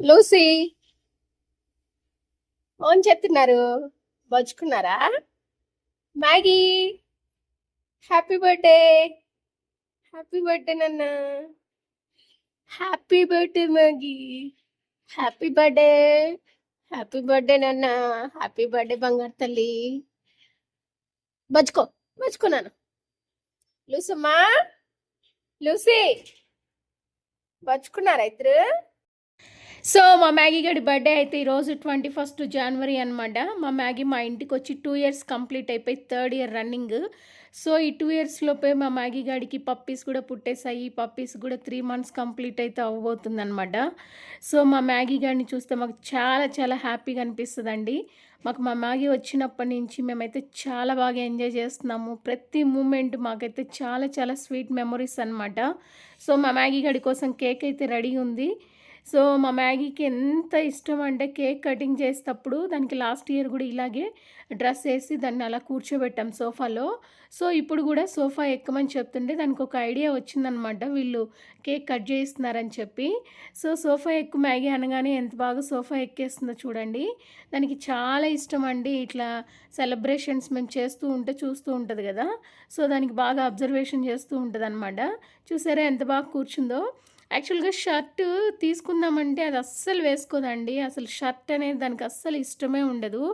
Lucy ఓన్ చెప్తున్నారు బచ్చుకున్నారా? Maggie happy birthday happy birthday నాన్న happy birthday Maggie happy birthday happy birthday నాన్న happy birthday బంగారు తల్లి. బచ్చుకో బచ్చుకున్నాను లూసమ్మా లూసీ బచ్చుకున్నారా ఇద్దరు? సో మా మ్యాగీ గడి బర్త్డే అయితే ఈరోజు ట్వంటీ ఫస్ట్ జనవరి అనమాట మా మ్యాగీ మా ఇంటికి వచ్చి టూ ఇయర్స్ కంప్లీట్ అయిపోయి థర్డ్ ఇయర్ రన్నింగ్ సో ఈ టూ ఇయర్స్లోపే మా మ్యాగీ గాడికి పప్పీస్ కూడా పుట్టేసాయి పప్పీస్ కూడా త్రీ మంత్స్ కంప్లీట్ అయితే అవ్వబోతుంది అనమాట సో మా మ్యాగీ గాడిని చూస్తే మాకు చాలా చాలా హ్యాపీగా అనిపిస్తుందండి. మాకు మా మ్యాగీ వచ్చినప్పటి నుంచి మేమైతే చాలా బాగా ఎంజాయ్ చేస్తున్నాము. ప్రతి మూమెంట్ మాకైతే చాలా చాలా స్వీట్ మెమరీస్ అనమాట సో మా మ్యాగీ గాడి కోసం కేక్ అయితే రెడీ ఉంది. సో మా మ్యాగీకి ఎంత ఇష్టం అంటే కేక్ కటింగ్ చేసేటప్పుడు దానికి లాస్ట్ ఇయర్ కూడా ఇలాగే డ్రెస్ వేసి దాన్ని అలా కూర్చోబెట్టాం సోఫాలో. సో ఇప్పుడు కూడా సోఫా ఎక్కమని చెప్తుంటే దానికి ఒక ఐడియా వచ్చిందనమాట. వీళ్ళు కేక్ కట్ చేస్తున్నారని చెప్పి. సో సోఫా ఎక్కు మ్యాగీ అనగానే ఎంత బాగా సోఫా ఎక్కేస్తుందో చూడండి. దానికి చాలా ఇష్టం అండి. ఇట్లా సెలబ్రేషన్స్ మేము చేస్తూ ఉంటే చూస్తూ ఉంటుంది కదా. సో దానికి బాగా అబ్జర్వేషన్ చేస్తూ ఉంటుంది చూసారా ఎంత బాగా కూర్చుందో? యాక్చువల్గా షర్ట్ తీసుకుందామంటే అది అస్సలు వేసుకోదండి. అసలు షర్ట్ అనేది దానికి అస్సలు ఇష్టమే ఉండదు.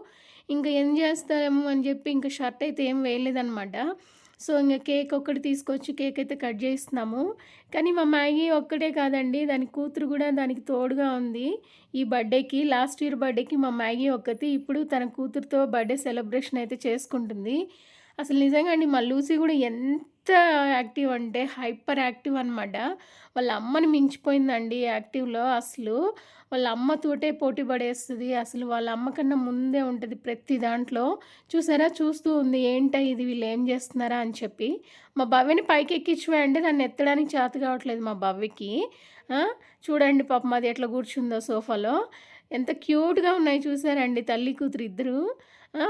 ఇంకా ఏం చేస్తారేమో అని చెప్పి ఇంకా షర్ట్ అయితే ఏం వేయలేదనమాట సో ఇంకా కేక్ ఒక్కటి తీసుకొచ్చి కేక్ అయితే కట్ చేస్తున్నాము. కానీ మా మ్యాగీ ఒక్కటే కాదండి. దాని కూతురు కూడా దానికి తోడుగా ఉంది. ఈ బర్త్డేకి లాస్ట్ ఇయర్ బర్త్డేకి మా మ్యాగీ ఒక్కటి ఇప్పుడు తన కూతురుతో బర్త్డే సెలబ్రేషన్ అయితే చేసుకుంటుంది. అసలు నిజంగా అండి మా లూసీ కూడా ఎంత యాక్టివ్ అంటే హైపర్ యాక్టివ్ అనమాట వాళ్ళ అమ్మని మించిపోయిందండి యాక్టివ్లో అసలు. వాళ్ళ అమ్మతోటే పోటీ పడేస్తుంది. అసలు వాళ్ళ అమ్మ కన్నా ముందే ఉంటుంది ప్రతి దాంట్లో. చూసారా? చూస్తూ ఉంది. ఏంటో ఇది? వీళ్ళు ఏం చేస్తున్నారా? అని చెప్పి. మా భవ్యని పైకి ఎక్కించిపోయండి దాన్ని ఎత్తడానికి చేత కావట్లేదు మా భవ్యకి. చూడండి పాపం అది ఎట్లా కూర్చుందో సోఫాలో. ఎంత క్యూట్గా ఉన్నాయి చూసారండి తల్లి కూతురు ఇద్దరు.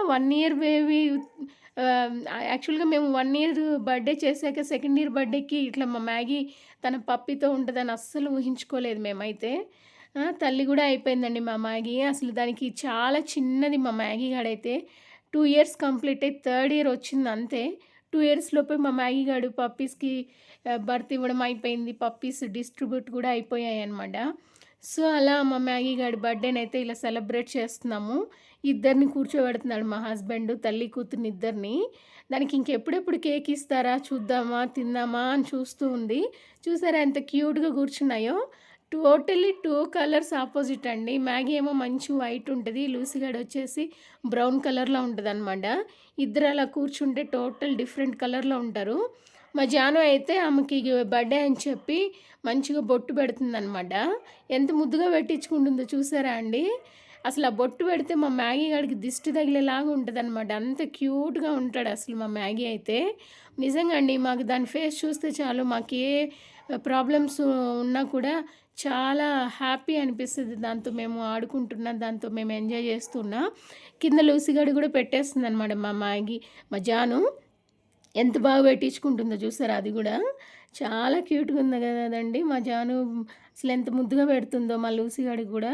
వన్ ఇయర్ బేబీ Um, యాక్చువల్గా మేము వన్ ఇయర్ బర్త్డే చేశాక సెకండ్ ఇయర్ బర్త్డేకి ఇట్లా మా మ్యాగీ తన పప్పితో ఉంటుందని అస్సలు ఊహించుకోలేదు మేమైతే. తల్లి కూడా అయిపోయిందండి మా మ్యాగీ. అసలు దానికి చాలా చిన్నది మా మ్యాగీ గాడైతే టూ ఇయర్స్ కంప్లీట్ అయ్యి థర్డ్ ఇయర్ వచ్చింది అంతే. టూ ఇయర్స్ లోపే మా మ్యాగీ గాడు పప్పీస్కి బర్త్ ఇవ్వడం అయిపోయింది. పప్పీస్ డిస్ట్రిబ్యూట్ కూడా అయిపోయాయి అనమాట సో అలా మా మ్యాగీ గాడి బర్త్డేని అయితే ఇలా సెలబ్రేట్ చేస్తున్నాము. ఇద్దరిని కూర్చోబెడుతున్నాడు మా హస్బెండ్ తల్లి కూతుర్ని ఇద్దరిని. దానికి ఇంకెప్పుడెప్పుడు కేక్ ఇస్తారా చూద్దామా తిందామా అని చూస్తూ ఉంది. చూసారా ఎంత క్యూట్గా కూర్చున్నాయో. టోటలీ టూ కలర్స్ ఆపోజిట్ అండి. మ్యాగీ ఏమో మంచి వైట్ ఉంటుంది. లూసిగాడ్ వచ్చేసి బ్రౌన్ కలర్లో ఉంటుంది అనమాట ఇద్దరు అలా కూర్చుంటే టోటల్ డిఫరెంట్ కలర్లో ఉంటారు. మా జాను అయితే ఆమెకి బర్త్డే అని చెప్పి మంచిగా బొట్టు పెడుతుందనమాట ఎంత ముద్దుగా పెట్టించుకుంటుందో చూసారా అండి. అసలు ఆ బొట్టు పెడితే మా మ్యాగీ గాడికి దిష్టి తగిలేలాగా ఉంటుంది అనమాట అంత క్యూట్గా ఉంటాడు అసలు మా మ్యాగీ అయితే. నిజంగా అండి మాకు దాని ఫేస్ చూస్తే చాలు మాకు ఏ ప్రాబ్లమ్స్ ఉన్నా కూడా చాలా హ్యాపీ అనిపిస్తుంది. దాంతో మేము ఆడుకుంటున్నా దాంతో మేము ఎంజాయ్ చేస్తున్నా. కింద లూసిగడి కూడా పెట్టేస్తుంది అనమాట మా మ్యాగీ మా జాను. ఎంత బాగా పెట్టించుకుంటుందో చూసారా అది కూడా. చాలా క్యూట్గా ఉంది కదండి మా జాను. అసలు ఎంత ముద్దుగా పెడుతుందో మా లూసి కూడా.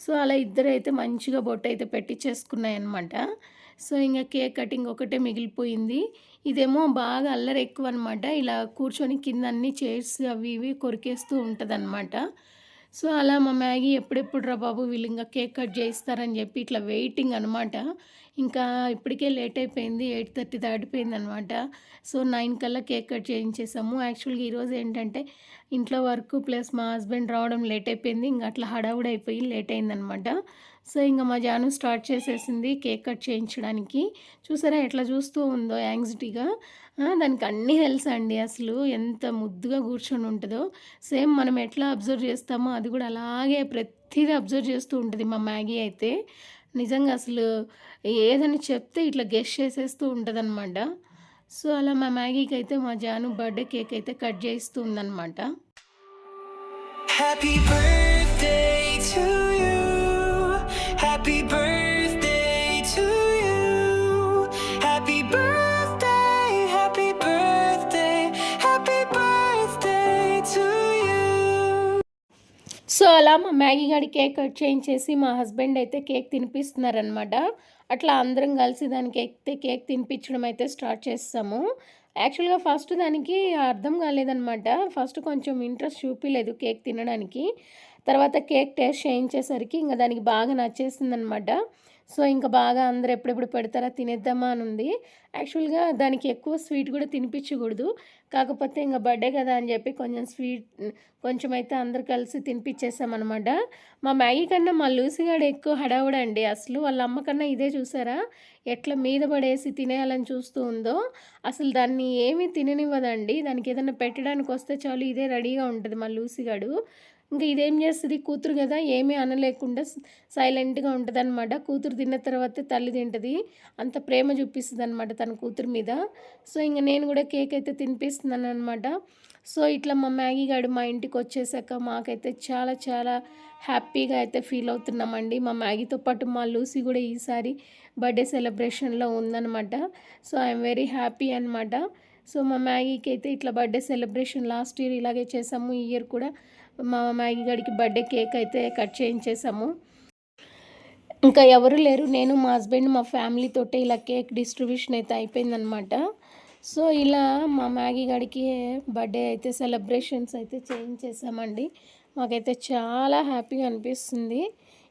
సో అలా ఇద్దరైతే మంచిగా బొట్టు అయితే పెట్టించేసుకున్నాయన్నమాట సో ఇంకా కేక్ కటింగ్ ఒకటే మిగిలిపోయింది. ఇదేమో బాగా అల్లరి ఎక్కువ అనమాట ఇలా కూర్చొని కింద అన్ని చైర్స్ అవి ఇవి కొరికేస్తూ ఉంటుంది సో అలా మా మ్యాగీ ఎప్పుడెప్పుడు రా బాబు వీళ్ళు ఇంకా కేక్ కట్ చేయిస్తారని చెప్పి ఇట్లా వెయిటింగ్ అనమాట ఇంకా ఇప్పటికే లేట్ అయిపోయింది ఎయిట్ థర్టీ దాటిపోయింది అనమాట సో నైన్ కల్లా కేక్ కట్ చేయించేసాము. యాక్చువల్గా ఈరోజు ఏంటంటే ఇంట్లో వర్క్ ప్లస్ మా హస్బెండ్ రావడం లేట్ అయిపోయింది. ఇంకా అట్లా హడావుడి అయిపోయి లేట్ అయిందనమాట. సో ఇంకా మా జాను స్టార్ట్ చేసేసింది కేక్ కట్ చేయించడానికి. చూసారా ఎట్లా చూస్తూ ఉందో యాంగ్జైటీగా. దానికి అన్నీ తెలుసా అండి అసలు ఎంత ముద్దుగా కూర్చొని ఉంటుందో. సేమ్ మనం ఎట్లా అబ్జర్వ్ చేస్తామో అది కూడా అలాగే ప్రతిదీ అబ్జర్వ్ చేస్తూ ఉంటుంది మా మ్యాగీ అయితే. నిజంగా అసలు ఏదని చెప్తే ఇట్లా గెస్ట్ చేసేస్తూ ఉంటుంది సో అలా మా మ్యాగీకి అయితే మా జాను బర్త్డే కేక్ అయితే కట్ చేయిస్తూ ఉందన్నమాట. Happy birthday హ్యాపీ బర్త్డే అలా మా మ్యాగీ గారి కేక్ కట్ చేయించేసి మా హస్బెండ్ అయితే కేక్ తినిపిస్తున్నారనమాట అట్లా అందరం కలిసి దానికి అయితే కేక్ తినిపించడం అయితే స్టార్ట్ చేస్తాము. యాక్చువల్గా ఫస్ట్ దానికి అర్థం కాలేదనమాట ఫస్ట్ కొంచెం ఇంట్రెస్ట్ చూపించలేదు కేక్ తినడానికి. తర్వాత కేక్ టేస్ట్ చేయించేసరికి ఇంకా దానికి బాగా నచ్చేసిందనమాట సో ఇంకా బాగా అందరు ఎప్పుడెప్పుడు పెడతారా తినేద్దామా అని ఉంది. యాక్చువల్గా దానికి ఎక్కువ స్వీట్ కూడా తినిపించకూడదు కాకపోతే ఇంకా బర్త్డే కదా అని చెప్పి కొంచెం స్వీట్ కొంచెం అయితే అందరు కలిసి తినిపించేసామన్నమాట మా మ్యాగీ కన్నా మా లూసిగాడు ఎక్కువ హడావుడండి అసలు వాళ్ళ అమ్మ కన్నా ఇదే చూసారా? ఎట్లా మీద పడేసి తినేయాలని చూస్తూ ఉందో. అసలు దాన్ని ఏమీ తిననివ్వదండి. దానికి ఏదైనా పెట్టడానికి వస్తే చాలు ఇదే రెడీగా ఉంటుంది మా లూసిగాడు ఇంకా ఇదేం చేస్తుంది? కూతురు కదా ఏమీ అనలేకుండా సైలెంట్గా ఉంటుంది అనమాట కూతురు తిన్న తర్వాత తల్లి తింటుంది. అంత ప్రేమ చూపిస్తుంది అనమాట తన కూతురు మీద. సో ఇంకా నేను కూడా కేక్ అయితే తినిపిస్తున్నాను అనమాట సో ఇట్లా మా మ్యాగీ గారు మా ఇంటికి వచ్చేసాక మాకైతే చాలా చాలా హ్యాపీగా అయితే ఫీల్ అవుతున్నామండి. మా మ్యాగీతో పాటు మా లూసీ కూడా ఈసారి బర్త్డే సెలబ్రేషన్లో ఉందన్నమాట. సో ఐఎమ్ వెరీ హ్యాపీ అనమాట సో మా మ్యాగీకి అయితే ఇట్లా బర్త్డే సెలబ్రేషన్ లాస్ట్ ఇయర్ ఇలాగే చేసాము. ఈ ఇయర్ కూడా మా మ్యాగీ గడికి బర్త్డే కేక్ అయితే కట్ చేయించేసాము. ఇంకా ఎవరు లేరు. నేను మా హస్బెండ్ మా ఫ్యామిలీ తోటే ఇలా కేక్ డిస్ట్రిబ్యూషన్ అయితే అయిపోయిందనమాట సో ఇలా మా మ్యాగీ గడికి బర్త్డే అయితే సెలబ్రేషన్స్ అయితే చేయించేసామండి. మాకైతే చాలా హ్యాపీగా అనిపిస్తుంది.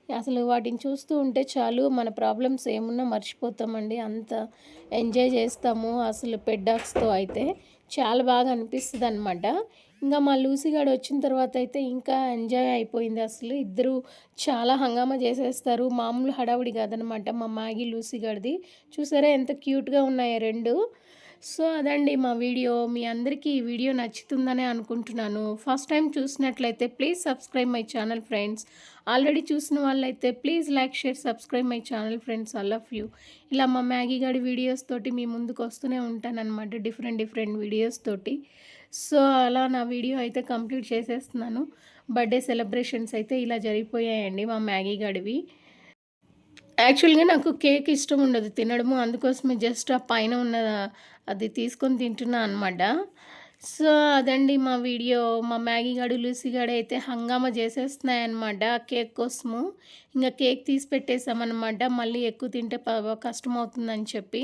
అసలు వాటిని చూస్తూ ఉంటే చాలు మన ప్రాబ్లమ్స్ ఏమున్నా మర్చిపోతామండి. అంత ఎంజాయ్ చేస్తాము అసలు పెడ్డాక్స్తో అయితే. చాలా బాగా అనిపిస్తుంది అనమాట ఇంకా మా లూసిగాడు వచ్చిన తర్వాత అయితే ఇంకా ఎంజాయ్ అయిపోయింది అసలు. ఇద్దరు చాలా హంగామా చేసేస్తారు. మామూలు హడావుడి కాదనమాట మా మ్యాగీ లూసిగాడిది చూసారా ఎంత క్యూట్గా ఉన్నాయో రెండు. సో అదండి మా వీడియో. మీ అందరికీ ఈ వీడియో నచ్చుతుందనే అనుకుంటున్నాను. ఫస్ట్ టైం చూసినట్లయితే please subscribe my channel friends. Already చూసిన వాళ్ళైతే please like share subscribe my channel friends. I love you. ఇలా మా మ్యాగీ గడి వీడియోస్ తోటి మీ ముందుకు వస్తూనే ఉంటానన్నమాట డిఫరెంట్ డిఫరెంట్ వీడియోస్ తోటి. సో అలా నా వీడియో అయితే కంప్లీట్ చేసేస్తున్నాను. బర్త్డే సెలబ్రేషన్స్ అయితే ఇలా జరిగిపోయాయండి మా మ్యాగీ గడివి. యాక్చువల్గా నాకు కేక్ ఇష్టం ఉండదు తినడము అందుకోసమే జస్ట్ ఆ పైన ఉన్న అది తీసుకొని తింటున్నా అనమాట సో అదండి మా వీడియో. మా మ్యాగీ గడు లూసి గడు అయితే హంగామా చేసేస్తున్నాయన్నమాట కేక్ కోసము. ఇంకా కేక్ తీసి పెట్టేసామన్నమాట. మళ్ళీ ఎక్కువ తింటే కష్టం అవుతుందని చెప్పి.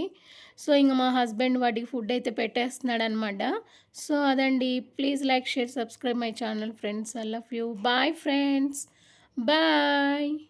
సో ఇంకా మా హస్బెండ్ వాటికి ఫుడ్ అయితే పెట్టేస్తున్నాడు అనమాట సో అదండి. Please like share subscribe my channel friends. I love you. Bye friends. Bye.